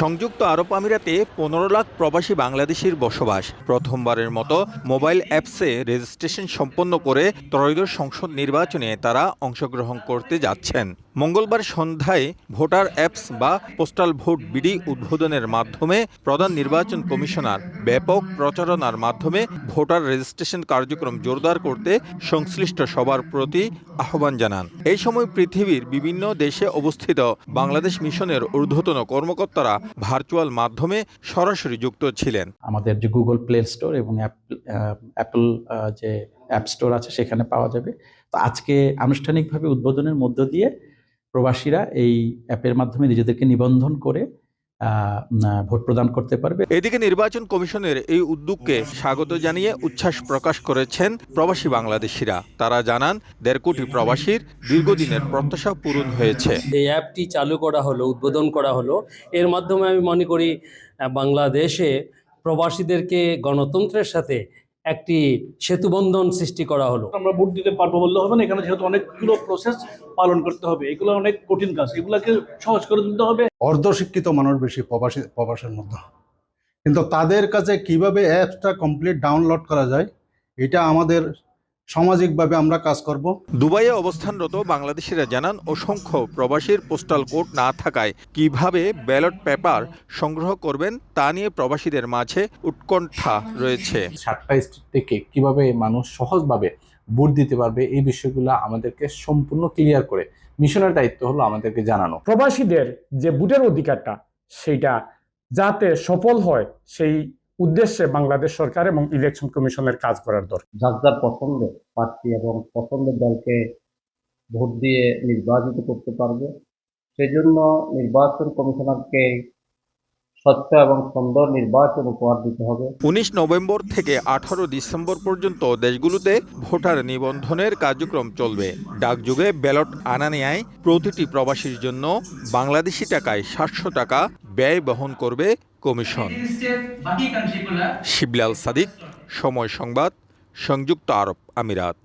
সংযুক্ত আরব আমিরাতে পনেরো লাখ প্রবাসী বাংলাদেশির বসবাস। প্রথমবারের মতো মোবাইল অ্যাপসে রেজিস্ট্রেশন সম্পন্ন করে ত্রয়োদশ সংসদ নির্বাচনে তারা অংশগ্রহণ করতে যাচ্ছেন। মঙ্গলবার সন্ধ্যায় ভোটার অ্যাপস বা পোস্টাল ভোট বিডি উদ্বোধনের মাধ্যমে প্রধান নির্বাচন কমিশনার ব্যাপক প্রচারণার মাধ্যমে ভোটার রেজিস্ট্রেশন কার্যক্রম জোরদার করতে সংশ্লিষ্ট সবার প্রতি আহ্বান জানান। এই সময় পৃথিবীর বিভিন্ন দেশে অবস্থিত বাংলাদেশ মিশনের ঊর্ধ্বতন কর্মকর্তারা ভার্চুয়াল মাধ্যমে সরাসরি যুক্ত ছিলেন। আমাদের যে গুগল প্লে স্টোর এবং অ্যাপল যে অ্যাপ স্টোর আছে সেখানে পাওয়া যাবে। তো আজকে আনুষ্ঠানিকভাবে উদ্বোধনের মধ্য দিয়ে প্রবাসীরা এই অ্যাপের মাধ্যমে নিজেদেরকে নিবন্ধন করে ভোট প্রদান করতে পারবে। এদিকে নির্বাচন কমিশনের এই উদ্যোগকে স্বাগত জানিয়ে উচ্ছ্বাস প্রকাশ করেছেন প্রবাসী বাংলাদেশিরা। তারা জানান দেড় কোটি প্রবাসীর দীর্ঘদিনের প্রত্যাশা পূরণ হয়েছে। এই অ্যাপটি চালু করা হলো উদ্বোধন করা হলো। এর মাধ্যমে আমি মনে করি বাংলাদেশে প্রবাসীদেরকে গণতন্ত্রের সাথে একটি সেতুবন্ধন সৃষ্টি করা হলো। আমরা ভোট দিতে পারব বললে হবে না এখানে যেহেতু অনেকগুলো প্রসেস পালন করতে হবে এগুলো অনেক কঠিন কাজ এগুলোকে সহজ করে দিতে হবে। অর্ধশিক্ষিত মানুষ বেশি প্রবাসী প্রবাসের মধ্যে। কিন্তু তাদের কাছে কীভাবে অ্যাপসটা কমপ্লিট ডাউনলোড করা যায় এটা আমাদের সামাজিকভাবে আমরা কাজ করব। দুবাইয়ে অবস্থানরত বাংলাদেশিরা জানান অসংখ্য প্রবাসীর পোস্টাল কোড না থাকায় কীভাবে ব্যালট পেপার সংগ্রহ করবেন তা নিয়ে প্রবাসীদের মাঝে উৎকণ্ঠা রয়েছে। সাতটা স্টেট থেকে কীভাবে মানুষ সহজভাবে ভোট দিতে পারবে এই বিষয়গুলো আমাদেরকে সম্পূর্ণ ক্লিয়ার করে। মিশনের দায়িত্ব হলো আমাদেরকে জানানো। প্রবাসীদের যে ভোটের অধিকারটা সেইটা যাতে সফল হয় সেই উদ্দেশ্যে বাংলাদেশ সরকার এবং ইলেকশন কমিশনের কাজ করার দরকার। যার যার পছন্দের প্রার্থী এবং পছন্দের দলকে ভোট দিয়ে নির্বাচিত করতে পারবে, সেজন্য নির্বাচন কমিশনারকে স্বচ্ছ এবং সুন্দর নির্বাচন উপহার দিতে হবে। উনিশ নভেম্বর থেকে আঠারো ডিসেম্বর পর্যন্ত দেশগুলোতে ভোটার নিবন্ধনের কার্যক্রম চলবে। ডাকযুগে ব্যালট আনা নেয় প্রতিটি প্রবাসীর জন্য বাংলাদেশি টাকায় সাতশো টাকা ব্যয় বহন করবে কমিশন। শিবলাল সাদিক, সময় সংবাদ, সংযুক্ত আরব আমিরাত।